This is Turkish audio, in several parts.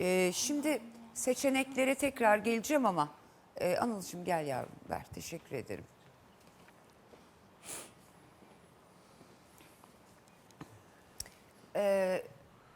Ee, şimdi seçeneklere tekrar geleceğim ama e, Anıl'cığım gel yavrum ver. Teşekkür ederim. Ee,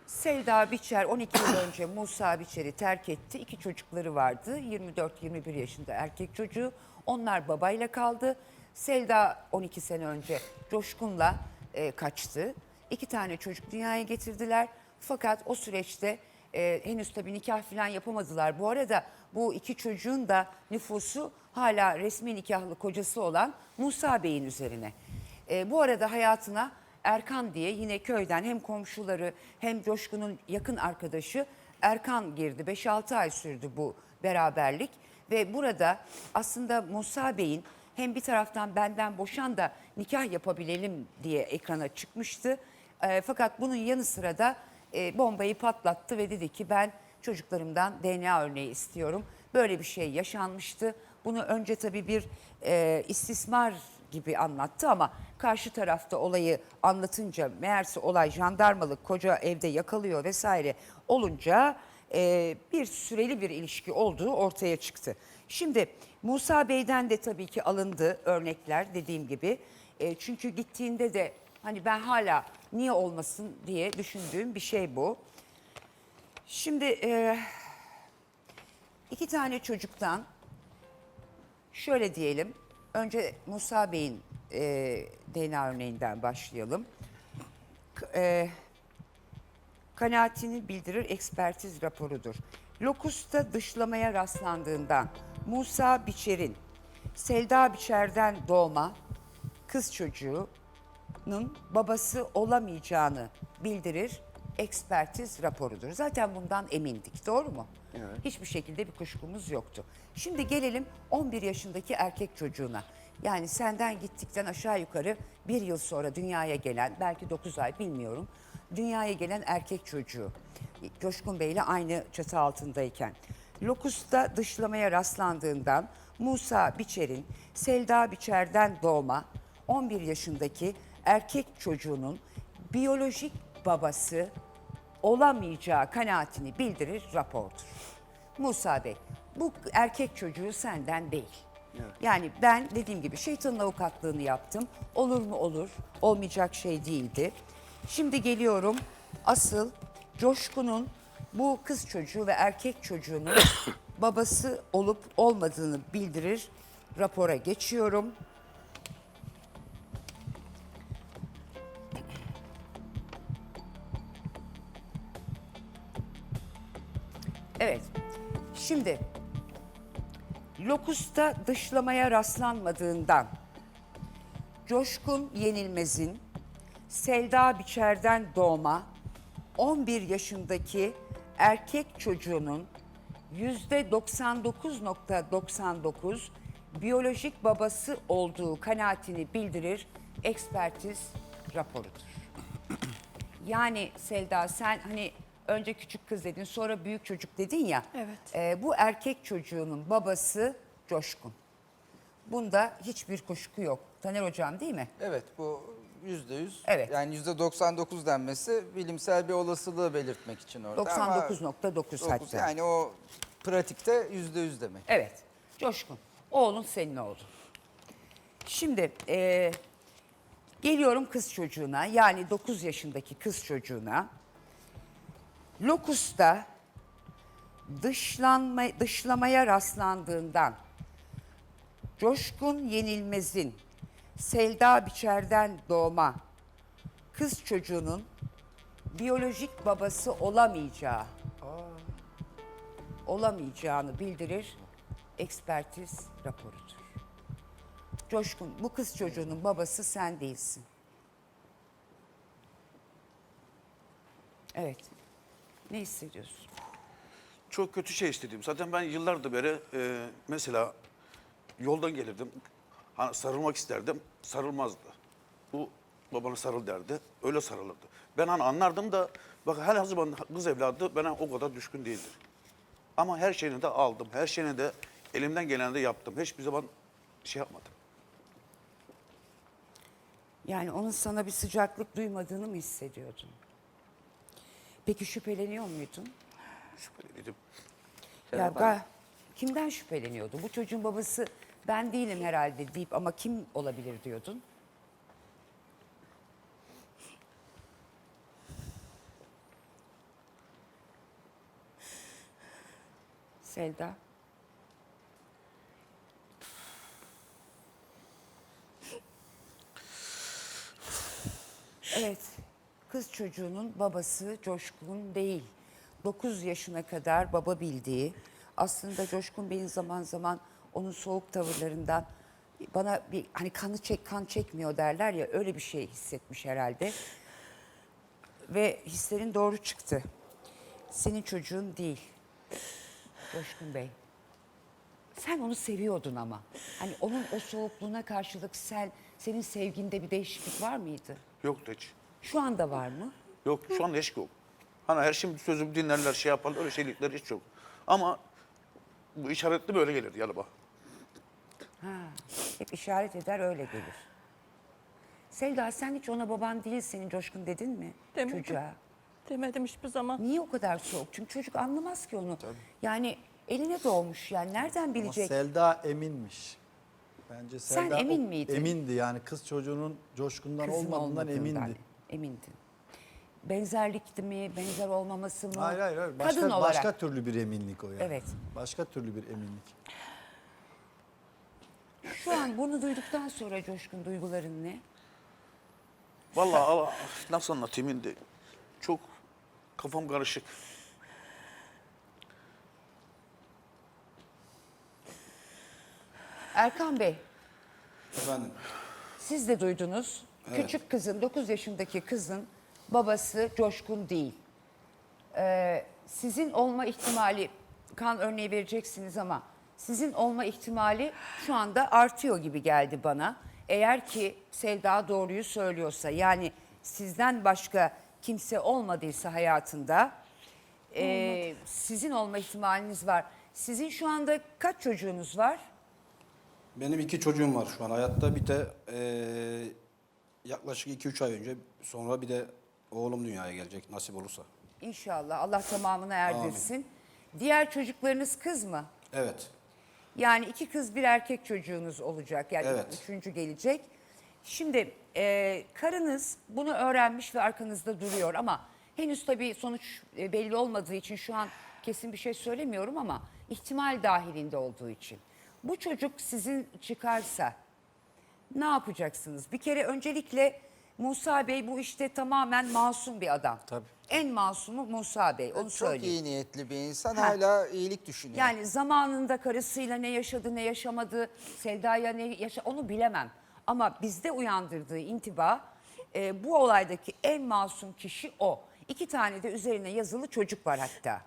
Selda Biçer 12 yıl önce Musa Biçer'i terk etti. İki çocukları vardı. 24-21 yaşında erkek çocuğu. Onlar babayla kaldı. Selda 12 sene önce Coşkun'la e, kaçtı. İki tane çocuk dünyaya getirdiler. Fakat o süreçte e, henüz tabii nikah falan yapamadılar. Bu arada bu iki çocuğun da nüfusu hala resmi nikahlı kocası olan Musa Bey'in üzerine. E, bu arada hayatına Erkan diye yine köyden hem komşuları hem Coşkun'un yakın arkadaşı Erkan girdi. 5-6 ay sürdü bu beraberlik ve burada aslında Musa Bey'in hem bir taraftan benden boşan da nikah yapabilelim diye ekrana çıkmıştı. E, fakat bunun yanı sıra da e, bombayı patlattı ve dedi ki ben çocuklarımdan DNA örneği istiyorum. Böyle bir şey yaşanmıştı. Bunu önce tabii bir e, istismar gibi anlattı ama karşı tarafta olayı anlatınca meğerse olay jandarmalık koca evde yakalıyor vesaire olunca e, bir süreli bir ilişki olduğu ortaya çıktı. Şimdi Musa Bey'den de tabii ki alındı örnekler dediğim gibi. E, çünkü gittiğinde de hani ben hala niye olmasın diye düşündüğüm bir şey bu. Şimdi e, iki tane çocuktan şöyle diyelim. Önce Musa Bey'in e, DNA örneğinden başlayalım. E, kanaatini bildirir ekspertiz raporudur. Lokus'ta dışlamaya rastlandığından Musa Biçer'in Selda Biçer'den doğma kız çocuğunun babası olamayacağını bildirir ekspertiz raporudur. Zaten bundan emindik doğru mu? Hiçbir şekilde bir kuşkumuz yoktu. Şimdi gelelim 11 yaşındaki erkek çocuğuna. Yani senden gittikten aşağı yukarı bir yıl sonra dünyaya gelen belki 9 ay bilmiyorum. Dünyaya gelen erkek çocuğu. Coşkun Bey ile aynı çatı altındayken. Lokus'ta dışlamaya rastlandığından Musa Biçer'in Selda Biçer'den doğma 11 yaşındaki erkek çocuğunun biyolojik babası olamayacağı kanaatini bildirir rapordur. Musa Bey, bu erkek çocuğu senden değil. Yani ben dediğim gibi şeytanın avukatlığını yaptım. Olur mu olur, olmayacak şey değildi. Şimdi geliyorum asıl Coşkun'un bu kız çocuğu ve erkek çocuğunun babası olup olmadığını bildirir rapora geçiyorum. Şimdi Lokus'ta dışlamaya rastlanmadığından Coşkun Yenilmez'in Selda Biçer'den doğma 11 yaşındaki erkek çocuğunun %99.99 biyolojik babası olduğu kanaatini bildirir ekspertiz raporudur. Yani Selda sen hani önce küçük kız dedin sonra büyük çocuk dedin ya. Evet. e, bu erkek çocuğunun babası Coşkun. Bunda hiçbir kuşku yok. Taner hocam değil mi? Evet bu yüzde yüz. Evet. Yani yüzde 99 denmesi bilimsel bir olasılığı belirtmek için orada. ama 99.9 dokuz- hatta. Yani o pratikte yüzde yüz demek. Evet. Coşkun. Oğlun senin oğlun. Şimdi e, geliyorum kız çocuğuna yani 9 yaşındaki kız çocuğuna. Lokus'ta dışlanma, dışlamaya rastlandığından Coşkun Yenilmez'in Selda Biçer'den doğma kız çocuğunun biyolojik babası olamayacağı olamayacağını bildirir ekspertiz raporudur. Coşkun bu kız çocuğunun babası sen değilsin. Evet. Ne hissediyorsun? Çok kötü şey istedim. Zaten ben yıllardır beri e, mesela yoldan gelirdim. Hani sarılmak isterdim. Sarılmazdı. Bu babana sarıl derdi. Öyle sarılırdı. Ben hani anlardım da bak her zaman kız evladı bana o kadar düşkün değildir. Ama her şeyini de aldım. Her şeyini de elimden geleni de yaptım. Hiçbir zaman şey yapmadım. Yani onun sana bir sıcaklık duymadığını mı hissediyordun? Peki şüpheleniyor muydun? Şüpheliydim. Ya ga- kimden şüpheleniyordu? Bu çocuğun babası ben değilim herhalde deyip ama kim olabilir diyordun? Selda. Evet. Kız çocuğunun babası Coşkun değil. 9 yaşına kadar baba bildiği. Aslında Coşkun Bey'in zaman zaman onun soğuk tavırlarından bana bir hani kanı çek kan çekmiyor derler ya öyle bir şey hissetmiş herhalde. Ve hislerin doğru çıktı. Senin çocuğun değil. Coşkun Bey. Sen onu seviyordun ama. Hani onun o soğukluğuna karşılık sen senin sevginde bir değişiklik var mıydı? Yoktu hiç. Şu anda var mı? Yok şu an hiç yok. Hani her şimdi sözümü dinlerler, şey yaparlar, öyle şeylikler hiç yok. Ama bu işaretli böyle gelir yanıma. Hep işaret eder öyle gelir. Selda sen hiç ona baban değil senin coşkun dedin mi Demedim. çocuğa? Demedim hiçbir zaman. Niye o kadar soğuk? Çünkü çocuk anlamaz ki onu. Yani eline doğmuş yani nereden Ama bilecek? Selda eminmiş. Bence Sen Selda emin o- miydin? Emindi yani kız çocuğunun coşkundan Kızın olmadığından olmadığından emindi. Emindin. Benzerlikti mi, benzer olmaması mı? Hayır hayır hayır. Başka, Kadın olarak. başka türlü bir eminlik o yani. Evet. Başka türlü bir eminlik. Şu an bunu duyduktan sonra coşkun duyguların ne? Vallahi Allah, nasıl anlatayım şimdi? Çok kafam karışık. Erkan Bey, Efendim, siz de duydunuz. Küçük kızın, 9 yaşındaki kızın babası Coşkun değil. Ee, sizin olma ihtimali, kan örneği vereceksiniz ama sizin olma ihtimali şu anda artıyor gibi geldi bana. Eğer ki Sevda doğruyu söylüyorsa yani sizden başka kimse olmadıysa hayatında e, sizin olma ihtimaliniz var. Sizin şu anda kaç çocuğunuz var? benim iki çocuğum var şu an hayatta. Bir de eee, yaklaşık 2-3 ay önce sonra bir de oğlum dünyaya gelecek nasip olursa. İnşallah Allah tamamını erdirsin. Diğer çocuklarınız kız mı? Evet, Yani iki kız bir erkek çocuğunuz olacak. Yani Evet. üçüncü gelecek. Şimdi e, karınız bunu öğrenmiş ve arkanızda duruyor ama henüz tabii sonuç e, belli olmadığı için şu an kesin bir şey söylemiyorum ama ihtimal dahilinde olduğu için. Bu çocuk sizin çıkarsa ne yapacaksınız? Bir kere öncelikle Musa Bey bu işte tamamen masum bir adam. Tabii. En masumu Musa Bey onu Çok söyleyeyim. iyi niyetli bir insan Ha. hala iyilik düşünüyor. Yani zamanında karısıyla ne yaşadı ne yaşamadı, Selda'ya ne yaşa onu bilemem. Ama bizde uyandırdığı intiba e, bu olaydaki en masum kişi o. İki tane de üzerine yazılı çocuk var hatta.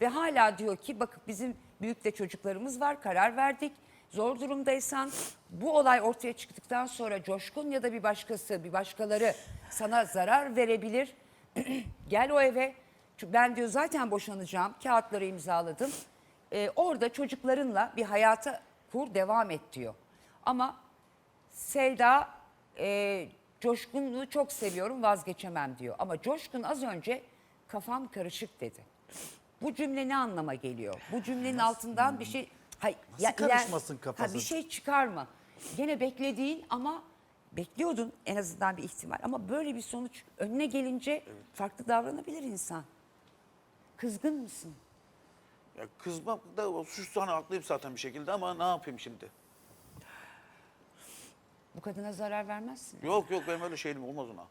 Ve hala diyor ki bakın bizim büyük de çocuklarımız var karar verdik. Zor durumdaysan bu olay ortaya çıktıktan sonra Coşkun ya da bir başkası bir başkaları sana zarar verebilir. Gel o eve. Çünkü ben diyor zaten boşanacağım. Kağıtları imzaladım. Ee, orada çocuklarınla bir hayata kur devam et diyor. Ama Selda e, Coşkun'u çok seviyorum vazgeçemem diyor. Ama Coşkun az önce kafam karışık dedi. Bu cümle ne anlama geliyor? Bu cümlenin altından bir şey... Hay, Nasıl karışmasın kafası? Ha, bir şey çıkarma. Gene beklediğin ama bekliyordun en azından bir ihtimal. Ama böyle bir sonuç önüne gelince farklı davranabilir insan. Kızgın mısın? Ya kızmak da o suçtan hani haklıyım zaten bir şekilde ama ne yapayım şimdi? Bu kadına zarar vermezsin. Yok yok benim öyle şeyim olmaz ona.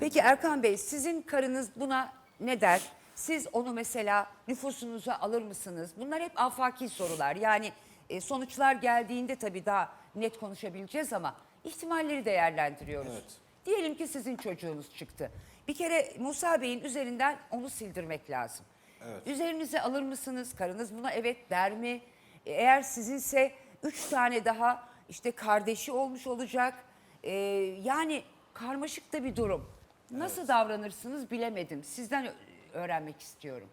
Peki Erkan Bey sizin karınız buna ne der? Siz onu mesela nüfusunuza alır mısınız? Bunlar hep afaki sorular. Yani e, sonuçlar geldiğinde tabii daha net konuşabileceğiz ama ihtimalleri değerlendiriyoruz. Evet. Diyelim ki sizin çocuğunuz çıktı. Bir kere Musa Bey'in üzerinden onu sildirmek lazım. Üzerinize alır mısınız? Karınız buna evet der mi? E, Eğer sizinse üç tane daha işte kardeşi olmuş olacak. E, yani karmaşık da bir durum. Nasıl davranırsınız bilemedim. Sizden öğrenmek istiyorum.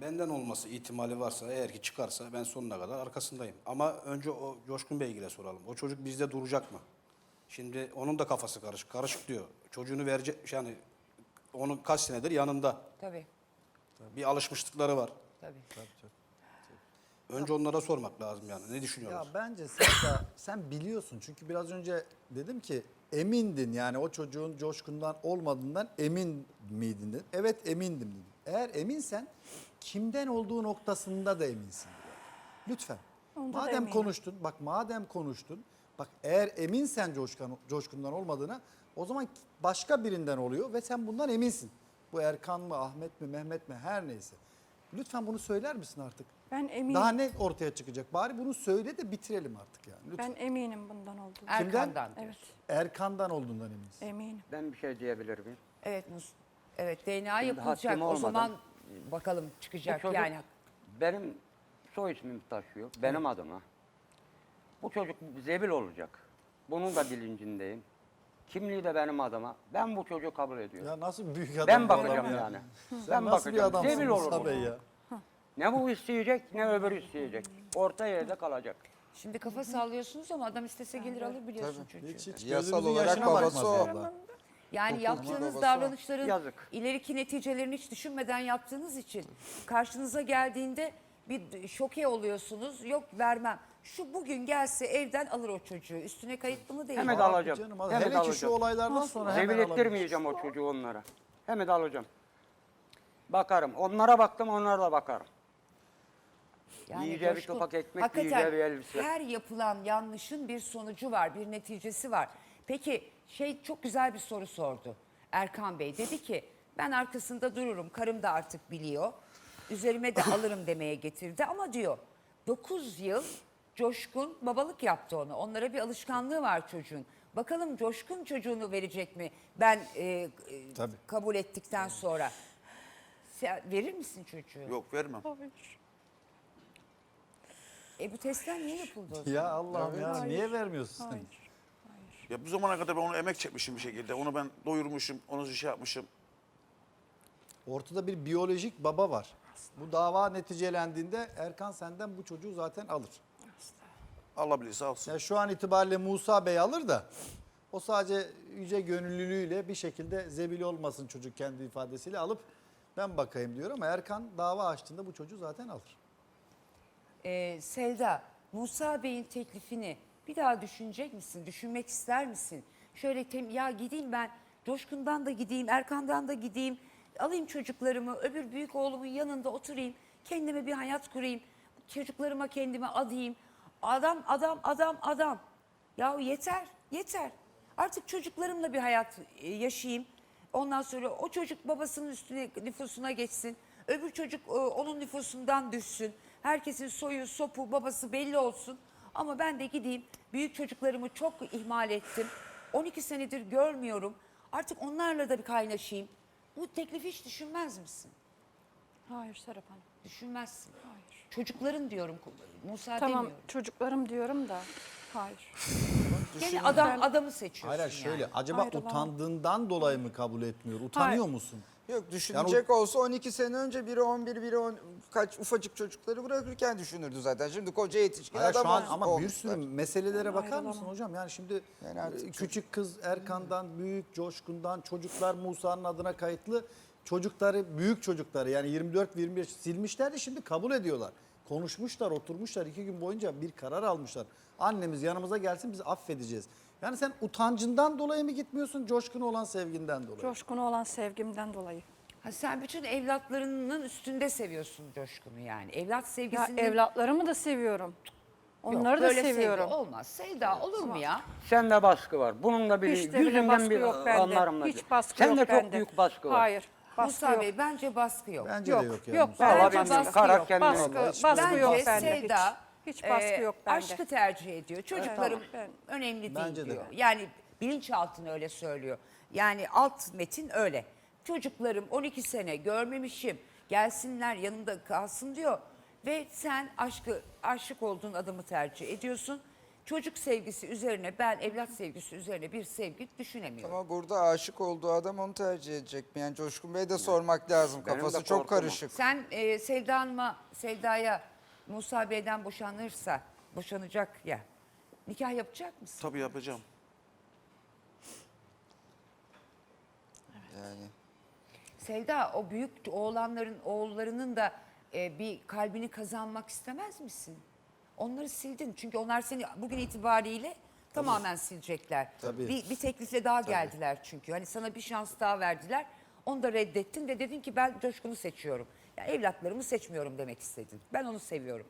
Benden olması ihtimali varsa eğer ki çıkarsa ben sonuna kadar arkasındayım. Ama önce o Coşkun Beygil'e soralım. O çocuk bizde duracak mı? Şimdi onun da kafası karışık. Karışık diyor. Çocuğunu verecek yani onun kaç senedir yanında. Tabii, Bir alışmışlıkları var. tabii. Önce onlara sormak lazım yani. Ne düşünüyorlar? Ya bence sen, de- sen biliyorsun çünkü biraz önce dedim ki emindin yani o çocuğun coşkundan olmadığından emin miydin. Evet emindim dedim. Eğer eminsen kimden olduğu noktasında da eminsin. Lütfen. Onda da madem eminim. konuştun bak madem konuştun bak eğer eminsen coşkan, coşkundan olmadığına o zaman başka birinden oluyor ve sen bundan eminsin. Bu Erkan mı Ahmet mi Mehmet mi her neyse. Lütfen bunu söyler misin artık? Ben eminim. Daha ne ortaya çıkacak? Bari bunu söyle de bitirelim artık yani. Lütfen. Ben eminim bundan olduğunu. Erkan'dan. Evet, Erkan'dan olduğundan eminiz. eminim. Ben bir şey diyebilir miyim? Evet, Mus evet DNA yapılacak. O olmadan- zaman bakalım çıkacak çocuk yani. benim soy ismimi taşıyor. Benim adıma. Bu çocuk zebil olacak. Bunun da bilincindeyim. Kimliği de benim adıma. Ben bu çocuğu kabul ediyorum. Ya nasıl bir büyük adam ben bakacağım ya? yani. Sen ben nasıl bir bakacağım. adamsın Zebil olur Musa. Bey ya? Ne bu isteyecek ne öbürü isteyecek. Orta yerde kalacak. Şimdi kafa sallıyorsunuz ama adam istese gelir alır biliyorsun çocuğu. Hiç, hiç Yasal olarak yaşına babası bakmaz o. vallahi. Yani yaptığınız babası davranışların Yazık. ileriki neticelerini hiç düşünmeden yaptığınız için karşınıza geldiğinde bir şoke oluyorsunuz. Yok vermem. Şu bugün gelse evden alır o çocuğu. Üstüne kayıtlı mı değil Hemen mi? alacağım. Canım, Hemen hele ki şu alacağım. olaylardan sonra hemen alabilir. ettirmeyeceğim o çocuğu onlara. Hemen alacağım. Bakarım. Onlara baktım onlara da bakarım. Yiyeceği bir coşkun. topak ekmek, Hakikaten yiyeceği bir elbise. her yapılan yanlışın bir sonucu var, bir neticesi var. Peki şey çok güzel bir soru sordu Erkan Bey. Dedi ki ben arkasında dururum, karım da artık biliyor. Üzerime de alırım demeye getirdi ama diyor 9 yıl Coşkun babalık yaptı ona. Onlara bir alışkanlığı var çocuğun. Bakalım Coşkun çocuğunu verecek mi? Ben e, e, Tabii. kabul ettikten sonra. Sen verir misin çocuğu? Yok vermem. E bu testler niye yapıldı o zaman? Ya Allah'ım ya niye vermiyorsun sen? Ya bu zamana kadar ben onu emek çekmişim bir şekilde. Onu ben doyurmuşum, onu şey yapmışım. Ortada bir biyolojik baba var. Bu dava neticelendiğinde Erkan senden bu çocuğu zaten alır. Allah bilirse alsın. Ya şu an itibariyle Musa Bey alır da o sadece yüce gönüllülüğüyle bir şekilde zebil olmasın çocuk kendi ifadesiyle alıp ben bakayım diyor ama Erkan dava açtığında bu çocuğu zaten alır. Ee, Selda, Musa Bey'in teklifini bir daha düşünecek misin? Düşünmek ister misin? Şöyle tem ya gideyim ben Coşkun'dan da gideyim, Erkan'dan da gideyim. Alayım çocuklarımı, öbür büyük oğlumun yanında oturayım. Kendime bir hayat kurayım. Çocuklarıma kendime adayım. Adam, adam, adam, adam. Ya yeter, yeter. Artık çocuklarımla bir hayat e, yaşayayım. Ondan sonra o çocuk babasının üstüne nüfusuna geçsin. Öbür çocuk e, onun nüfusundan düşsün. Herkesin soyu, sopu, babası belli olsun. Ama ben de gideyim. Büyük çocuklarımı çok ihmal ettim. 12 senedir görmüyorum. Artık onlarla da bir kaynaşayım. Bu teklifi hiç düşünmez misin? Hayır Serap Hanım. Düşünmezsin. Çocukların diyorum Musa Tamam demiyorum. çocuklarım diyorum da hayır. Gene adam adamı seçiyorsun Hayır hayır, şöyle yani. acaba Ayrılamam. utandığından dolayı mı kabul etmiyor? Utanıyor Hayır. musun? Yok düşünecek olsa 12 sene önce biri 11 biri 10 kaç ufacık çocukları bırakırken düşünürdü zaten. Şimdi koca yetişkin Hayır, adam şu an ama bir sürü meselelere bakar mısın hocam? Yani şimdi Yani artık e, küçük kız Erkan'dan, büyük Coşkun'dan, çocuklar Musa'nın adına kayıtlı. Çocukları, büyük çocukları yani 24-25 silmişler de şimdi kabul ediyorlar. Konuşmuşlar, oturmuşlar iki gün boyunca bir karar almışlar. Annemiz yanımıza gelsin biz affedeceğiz. Yani sen utancından dolayı mı gitmiyorsun, coşkuna olan sevginden dolayı? Coşkun'a olan sevgimden dolayı. Ha, sen bütün evlatlarının üstünde seviyorsun Coşkun'u yani. Evlat Ya sevgisini... evlatlarımı da seviyorum. Yok, Onları da böyle sevgi seviyorum. olmaz. Sevda olur mu ya? Sende baskı var. Bunun da bir Hiç de bile yüzünden baskı bir yok bende. anlarım. Hiç baskı Sende yok çok bende. büyük baskı var. Hayır. Baskı Musa yok. Bey bence baskı yok. Bence Yok, de yok yani. yok. Musa. Vallahi Bence bilmiyorum. baskı Karar yok. kendine. Baskı, Vallahi baskı Bence yok bende. Sevda hiç, hiç baskı e, yok bende. aşkı tercih ediyor. Çocuklarım ben- önemli değil Bence de. diyor. Yani bilinçaltını öyle söylüyor. Yani alt metin öyle. Çocuklarım 12 sene görmemişim. Gelsinler yanımda kalsın diyor. Ve sen aşkı aşık olduğun adamı tercih ediyorsun. Çocuk sevgisi üzerine ben evlat sevgisi üzerine bir sevgi düşünemiyorum. Ama burada aşık olduğu adam onu tercih edecek mi? Yani Coşkun Bey'e de sormak lazım. Benim de Kafası çok korkum o. karışık. Sen e, Sevda Hanım'a, Sevda'ya Musa Bey'den boşanırsa, boşanacak ya, nikah yapacak mısın? Tabii yapacağım. Yani Selda o büyük oğlanların oğullarının da e, bir kalbini kazanmak istemez misin? Onları sildin çünkü onlar seni bugün itibariyle tamamen silecekler. Tabii. Bir, bir teklifle daha geldiler çünkü. Hani sana bir şans daha verdiler. Onu da reddettin ve dedin ki ben Coşkun'u seçiyorum. Yani evlatlarımı seçmiyorum demek istedin. Ben onu seviyorum.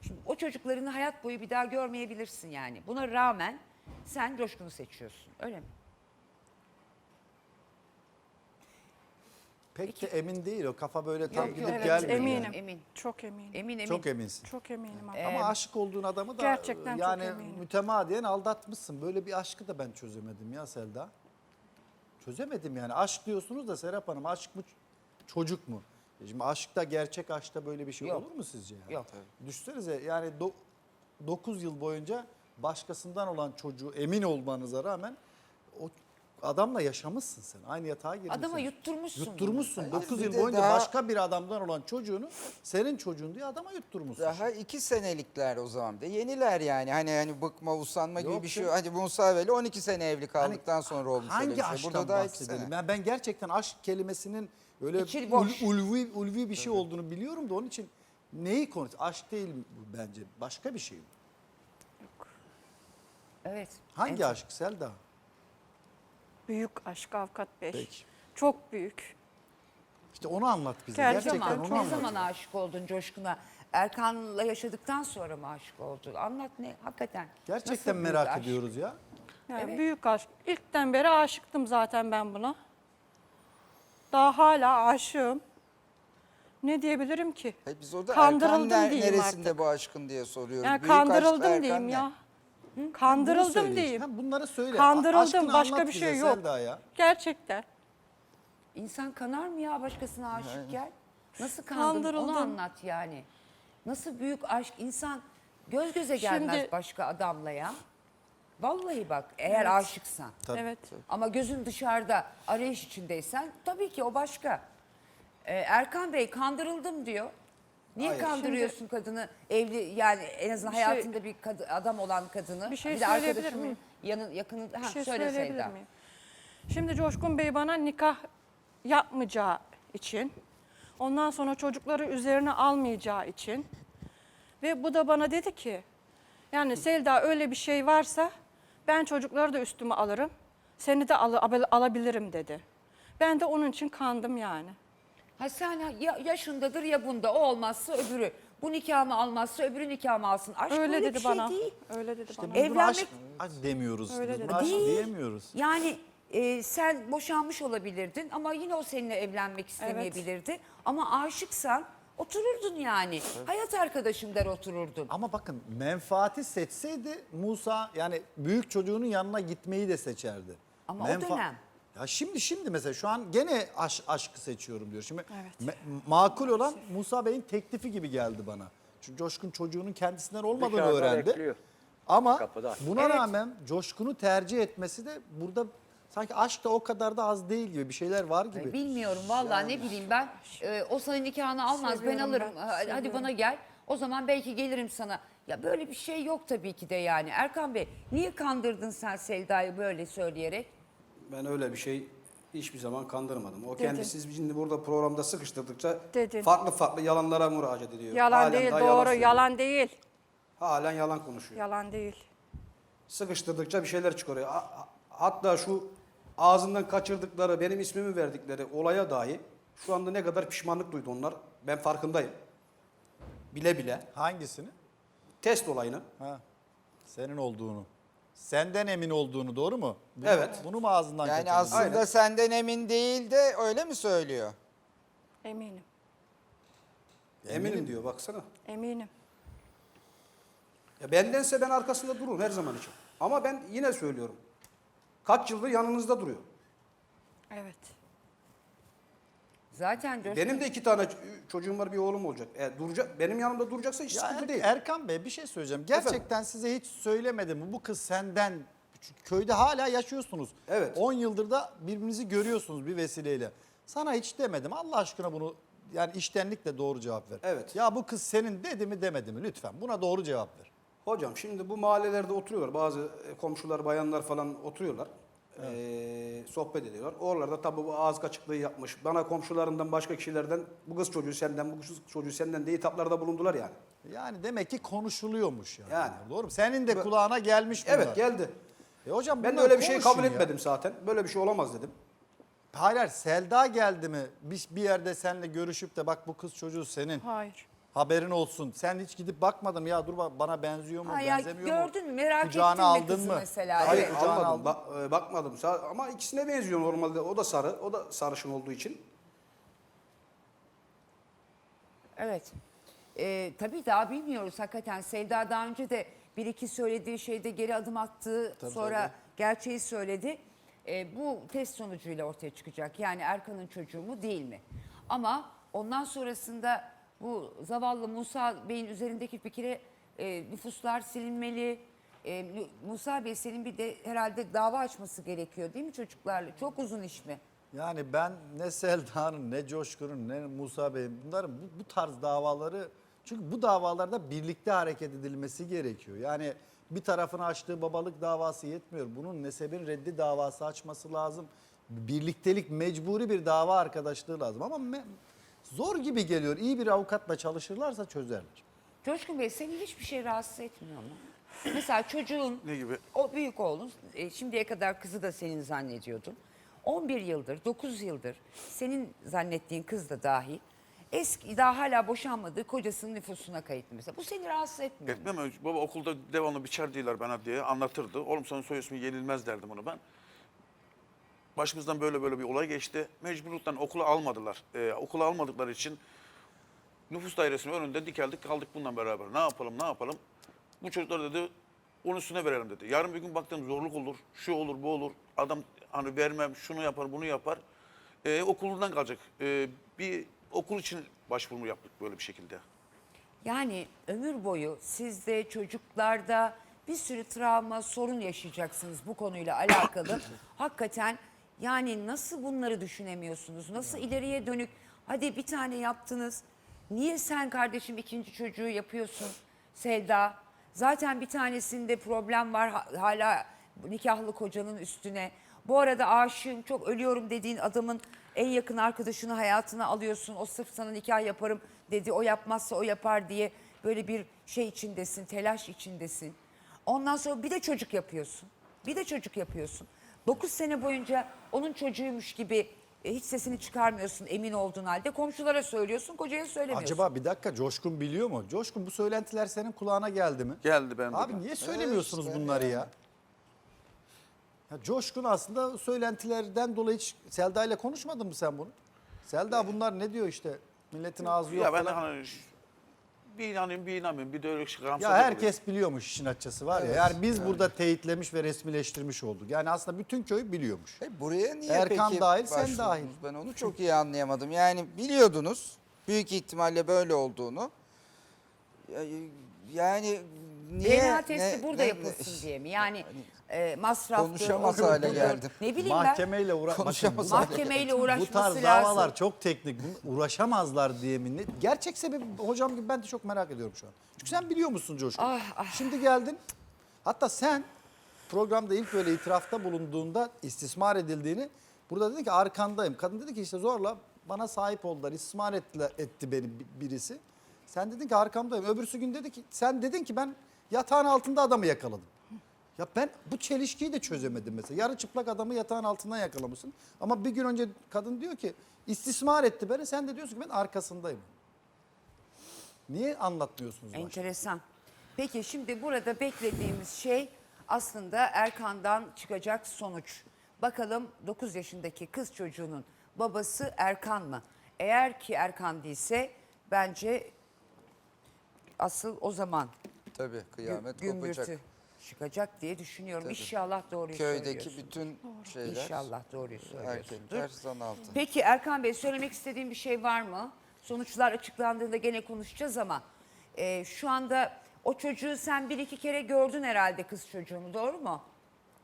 Şimdi o çocuklarını hayat boyu bir daha görmeyebilirsin yani. Buna rağmen sen Coşkun'u seçiyorsun. Öyle mi? Pek de emin değil o kafa böyle tam Yok, gidip evet, gelmiyor. eminim. yani. Emin. Çok eminim. Emin emin. Çok eminsin. Çok eminim abi. Ama aşık olduğun adamı da Gerçekten çok yani eminim. mütemadiyen aldatmışsın. Böyle bir aşkı da ben çözemedim ya Selda. Çözemedim yani. Aşk diyorsunuz da Serap Hanım aşk mı çocuk mu? E Şimdi aşkta gerçek aşkta böyle bir şey Yok. olur mu sizce? Yani? Yok. Düşünsenize yani 9 yıl boyunca başkasından olan çocuğu emin olmanıza rağmen o adamla yaşamışsın sen. Aynı yatağa girmişsin. Adama yutturmuşsun. Yutturmuşsun. 9 bir yıl boyunca daha- başka bir adamdan olan çocuğunu senin çocuğun diye adama yutturmuşsun. Daha iki senelikler o zaman da yeniler yani. Hani hani bıkma usanma gibi Yok bir şey. canım. Hadi Musa Veli 12 sene evli kaldıktan Hani sonra olmuş öyle Hangi şey. aşktan Burada daha iki bahsedelim? sene. Yani ben gerçekten aşk kelimesinin öyle İçi ul- ulvi ulvi bir şey olduğunu biliyorum da onun için neyi konu? Aşk değil bu bence. Başka bir şey. bu. Evet. Hangi aşk Selda? Büyük aşk avukat bey. Peki. Çok büyük. İşte onu anlat bize. Gerçekten Gerçekten, zaman, onu ne anlat. zaman aşık oldun Coşkun'a? Erkan'la yaşadıktan sonra mı aşık oldun? Anlat ne? Hakikaten. Gerçekten Nasıl merak aşk? ediyoruz ya. Yani Evet. büyük aşk. İlkten beri aşıktım zaten ben buna. Daha hala aşığım. Ne diyebilirim ki? Hayır, biz orada Kandırıldım Erkan ner- diyeyim neresinde artık. bu aşkın diye soruyoruz. Yani Büyük aşk kandırıldım Erkan diyeyim ne? ya. Bunu Kandırıldım diyeyim. Ha, Bunları söyle. Kandırıldım. aşkını Başka anlat bir bize şey yok. Selda ya. Gerçekten. İnsan kanar mı ya başkasına aşıkken? Nasıl kandın? Onu anlat yani. Nasıl büyük aşk? İnsan göz göze gelmez Şimdi- başka adamla ya. Vallahi bak eğer aşıksan. Tabii. Evet. Ama gözün dışarıda arayış içindeysen tabii ki o başka. Ee, Erkan Bey kandırıldım diyor. Niye Hayır. kandırıyorsun kadını evli yani en azından Bir şey- hayatında bir kad- adam olan kadını? Bir şey de söyleyebilir arkadaşının miyim? Yanın, yakını, ha, Bir şey söyle söyleyebilir Sevda. miyim? Şimdi Coşkun Bey bana nikah yapmayacağı için, ondan sonra çocukları üzerine almayacağı için ve bu da bana dedi ki, yani Selda öyle bir şey varsa ben çocukları da üstüme alırım, seni de al- al- alabilirim dedi. Ben de onun için kandım yani. Ha sen ha- ya yaşındadır ya bunda o olmazsa öbürü. Bu nikahımı almazsa öbürü nikahımı alsın. Aşk Öyle böyle dedi bir şey bana. değil. Öyle dedi bana. Buna Evlenmek- aşk, demiyoruz. Öyle dedi. buna aşk Değil. diyemiyoruz. Yani e, sen boşanmış olabilirdin ama yine o seninle evlenmek istemeyebilirdi. Ama aşıksan otururdun yani. Hayat arkadaşım der otururdun. Ama bakın menfaati seçseydi Musa yani büyük çocuğunun yanına gitmeyi de seçerdi. Ama o dönem. Ya şimdi şimdi mesela şu an gene aş- aşkı seçiyorum diyor. Şimdi Evet. makul olan Musa Bey'in teklifi gibi geldi bana. Çünkü Coşkun çocuğunun kendisinden olmadığını Dışarıda öğrendi. bekliyor. Ama Kapıda. buna Evet. rağmen Coşkun'u tercih etmesi de burada sanki aşk da o kadar da az değil gibi bir şeyler var gibi. Bilmiyorum vallahi ne bileyim ben. E, o sana nikahını almaz ben Seviyorum alırım. ben, Ha- Hadi seviyorum. bana gel. O zaman belki gelirim sana. Ya böyle bir şey yok tabii ki de yani. Erkan Bey niye kandırdın sen Selda'yı böyle söyleyerek? Ben öyle bir şey hiçbir zaman kandırmadım. O kendisi şimdi burada programda sıkıştırdıkça Dedin. farklı farklı yalanlara müracaat ediyor. Yalan Halen değil daha doğru, söylüyor. yalan değil. Halen yalan konuşuyor. Yalan değil. Sıkıştırdıkça bir şeyler çıkarıyor. Ha- Hatta şu ağzından kaçırdıkları, benim ismimi verdikleri olaya dahi şu anda ne kadar pişmanlık duydu onlar. Ben farkındayım. Bile bile. Hangisini? Test olayını. Ha. Senin olduğunu. Senden emin olduğunu doğru mu? Bunu- Evet. Bunu mu ağzından Yani kaçırdın? aslında Aynen. senden emin değil de öyle mi söylüyor? Eminim. Eminim diyor baksana. Eminim. Ya bendense ben arkasında dururum her zaman için. Ama ben yine söylüyorum. Kaç yıldır yanınızda duruyor. Evet. Zaten Coşkun Benim de iki tane çocuğum var, bir oğlum olacak. E, duracak, benim yanımda duracaksa hiç Ya sıkıntı Er- değil. Erkan Bey bir şey söyleyeceğim. Gerçekten size hiç söylemedim mi? Bu kız senden çünkü köyde hala yaşıyorsunuz. Evet. 10 yıldır da birbirinizi görüyorsunuz bir vesileyle. Sana hiç demedim. Allah aşkına bunu yani iştenlikle doğru cevap ver. Evet. Ya bu kız senin dedi mi demedi mi? Lütfen buna doğru cevap ver. Hocam şimdi bu mahallelerde oturuyorlar. Bazı e, komşular, bayanlar falan oturuyorlar. Ee, sohbet ediyorlar. Oralarda tabii bu ağız kaçıklığı yapmış. Bana komşularından başka kişilerden bu kız çocuğu senden, bu kız çocuğu senden diye hitaplarda bulundular yani. Yani demek ki konuşuluyormuş yani. Yani. Doğru mu? Senin de kulağına gelmiş bunlar. Evet geldi. E hocam Ben de öyle bir şey kabul ya. etmedim zaten. Böyle bir şey olamaz dedim. Hayır hayır Selda geldi mi? Bir, bir yerde seninle görüşüp de bak bu kız çocuğu senin. Hayır. Haberin olsun. Sen hiç gidip bakmadın mı? ya dur bak bana benziyor mu Ha, ya benzemiyor mu? gördün mü? Merak Kucağına ettin mi aldın kızı mı? mesela? Hayır Evet. Almadım. aldın. Ba- e, bakmadım. Sa- Ama ikisine benziyor normalde. O da sarı, o da sarışın olduğu için. Evet. Ee, tabii daha bilmiyoruz hakikaten. Sevda daha önce de bir iki söylediği şeyde geri adım attı. sonra gerçeği söyledi. Ee, bu test sonucuyla ortaya çıkacak. Yani Erkan'ın çocuğu mu değil mi? Ama ondan sonrasında bu zavallı Musa Bey'in üzerindeki bir e, nüfuslar silinmeli. E, Musa Bey senin bir de herhalde dava açması gerekiyor değil mi çocuklarla? Çok uzun iş mi? Yani ben ne Selda'nın ne Coşkun'un ne Musa Bey'in bunların bu, bu tarz davaları çünkü bu davalarda birlikte hareket edilmesi gerekiyor. Yani bir tarafın açtığı babalık davası yetmiyor. Bunun nesebin reddi davası açması lazım. Birliktelik mecburi bir dava arkadaşlığı lazım ama zor gibi geliyor. İyi bir avukatla çalışırlarsa çözerler. Coşkun Bey seni hiçbir şey rahatsız etmiyor mu? Mesela çocuğun, Ne gibi? o büyük oğlun, e, şimdiye kadar kızı da senin zannediyordun. 11 yıldır, 9 yıldır senin zannettiğin kız da dahil eski daha hala boşanmadığı kocasının nüfusuna kayıtlı mesela. Bu seni rahatsız etmiyor mu? Etmem? Baba okulda devamlı biçer diyorlar bana diye anlatırdı. Oğlum senin soy ismi yenilmez derdim onu ben. Başımızdan böyle böyle bir olay geçti. Mecburluktan okula almadılar. Ee, okula almadıkları için nüfus dairesinin önünde dikeldik kaldık bundan beraber. Ne yapalım ne yapalım? Bu çocuklar dedi onun üstüne verelim dedi. Yarın bir gün baktım zorluk olur, şu olur bu olur. Adam hani vermem şunu yapar bunu yapar. Ee, okulundan kalacak. Ee, bir okul için başvuru yaptık böyle bir şekilde. Yani ömür boyu sizde çocuklarda bir sürü travma, sorun yaşayacaksınız bu konuyla alakalı. Hakikaten yani nasıl bunları düşünemiyorsunuz? Nasıl ileriye dönük hadi bir tane yaptınız. Niye sen kardeşim ikinci çocuğu yapıyorsun Selda? Zaten bir tanesinde problem var ha- hala nikahlı kocanın üstüne. Bu arada aşığım çok ölüyorum dediğin adamın en yakın arkadaşını hayatına alıyorsun. O sırf sana nikah yaparım dedi. O yapmazsa o yapar diye böyle bir şey içindesin, telaş içindesin. Ondan sonra bir de çocuk yapıyorsun. Bir de çocuk yapıyorsun. 9 sene boyunca onun çocuğuymuş gibi e, hiç sesini çıkarmıyorsun emin olduğun halde. Komşulara söylüyorsun, kocaya söylemiyorsun. Acaba bir dakika Coşkun biliyor mu? Coşkun bu söylentiler senin kulağına geldi mi? Geldi benim de. Abi niye söylemiyorsunuz bunları ya? ya? Coşkun aslında söylentilerden dolayı hiç Selda ile konuşmadın mı sen bunu? Selda bunlar ne diyor işte? Milletin ağzı yok Ya ben de falan. hani bir inanayım bir inanmayayım bir de öyle şey Ya herkes biliyormuş işin açısı var ya. Yani biz burada teyitlemiş ve resmileştirmiş olduk. Yani aslında bütün köy biliyormuş. E buraya niye Erkan peki dahil, sen başvurdunuz? dahil. Ben onu çok iyi anlayamadım. Yani biliyordunuz büyük ihtimalle böyle olduğunu. Ya- Yani niye? DNA testi ne- burada ne- yapılsın diye mi? Yani e, masraftır, Konuşamaz hale budur. geldim. Ne bileyim ben. Mahkemeyle uğra Konuşamaz Bakın, hale Mahkemeyle bu uğraşması tarz lazım. davalar çok teknik. Bunu Uğraşamazlar diye mi? Ne- Gerçek sebebi hocam gibi ben de çok merak ediyorum şu an. Çünkü sen biliyor musun Coşkun? Ah, Şimdi geldin. Hatta sen programda ilk böyle itirafta bulunduğunda istismar edildiğini burada dedi ki arkandayım. Kadın dedi ki işte zorla bana sahip oldular. istismar ettiler, etti beni bi- birisi. Sen dedin ki arkamdayım. Öbürsü gün dedi ki sen dedin ki ben yatağın altında adamı yakaladım. Ya ben bu çelişkiyi de çözemedim mesela. Yarı çıplak adamı yatağın altından yakalamışsın. Ama bir gün önce kadın diyor ki istismar etti beni. Sen de diyorsun ki ben arkasındayım. Niye anlatmıyorsunuz başta? Enteresan. Peki şimdi burada beklediğimiz şey aslında Erkan'dan çıkacak sonuç. Bakalım 9 yaşındaki kız çocuğunun babası Erkan mı? Eğer ki Erkan değilse bence asıl o zaman Tabii gü- kıyamet gümbürtü kopacak. Çıkacak diye düşünüyorum. Tabii. İnşallah doğruyu Köydeki söylüyorsun. bütün şeyler İnşallah doğruyu söylüyorsundur. erkekler zan altı. Peki Erkan Bey söylemek istediğim bir şey var mı? Sonuçlar açıklandığında gene konuşacağız ama e, şu anda o çocuğu sen bir iki kere gördün herhalde kız çocuğunu doğru mu?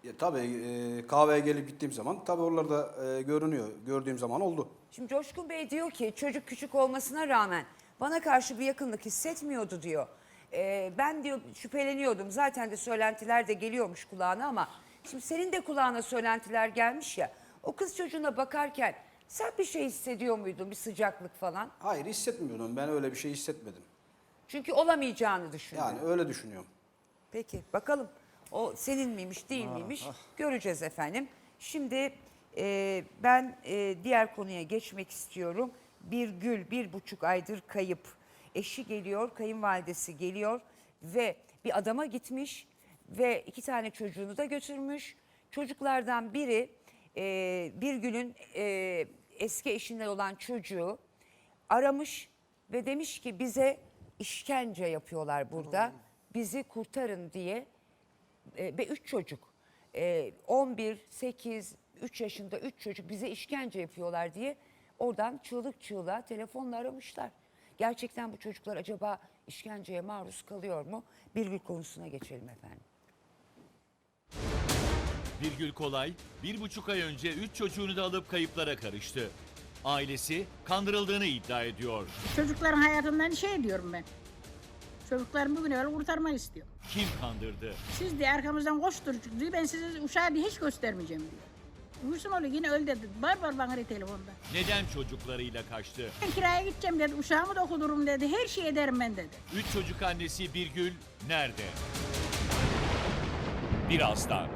Ya, tabii e, kahveye gelip gittiğim zaman tabii oralarda e, görünüyor. Gördüğüm zaman oldu. Şimdi Coşkun Bey diyor ki çocuk küçük olmasına rağmen bana karşı bir yakınlık hissetmiyordu diyor. E, ben diyor şüpheleniyordum zaten de söylentiler de geliyormuş kulağına ama şimdi senin de kulağına söylentiler gelmiş ya. O kız çocuğuna bakarken sen bir şey hissediyor muydun? Bir sıcaklık falan? Hayır hissetmiyorum. Ben öyle bir şey hissetmedim. Çünkü olamayacağını düşündün. Yani öyle düşünüyorum. Peki bakalım o senin miymiş değil miymiş göreceğiz efendim. Şimdi e, ben e, diğer konuya geçmek istiyorum. Bir gül bir buçuk aydır kayıp. Eşi geliyor kayınvalidesi geliyor ve bir adama gitmiş ve iki tane çocuğunu da götürmüş. Çocuklardan biri e, bir günün e, eski eşinden olan çocuğu aramış ve demiş ki bize işkence yapıyorlar burada. Bizi kurtarın diye e, ve üç çocuk e, 11, 8, 3 yaşında üç çocuk bize işkence yapıyorlar diye oradan çığlık çığlığa telefonla aramışlar. Gerçekten bu çocuklar acaba işkenceye maruz kalıyor mu? Bir bir konusuna geçelim efendim. Birgül Kolay, bir buçuk ay önce üç çocuğunu da alıp kayıplara karıştı. Ailesi kandırıldığını iddia ediyor. Çocukların hayatından şey diyorum ben. Çocuklarımı bugün öyle kurtarmak istiyorum. Kim kandırdı? Siz de arkamızdan koşturucuk diyor. Ben size uşağı diye hiç göstermeyeceğim diyor. Uyusun oğlu yine öyle dedi. Bar bar bana telefonda. Neden çocuklarıyla kaçtı? Ben kiraya gideceğim dedi. Uşağımı da okudurum dedi. Her şeyi ederim ben dedi. Üç çocuk annesi Birgül nerede? Birazdan.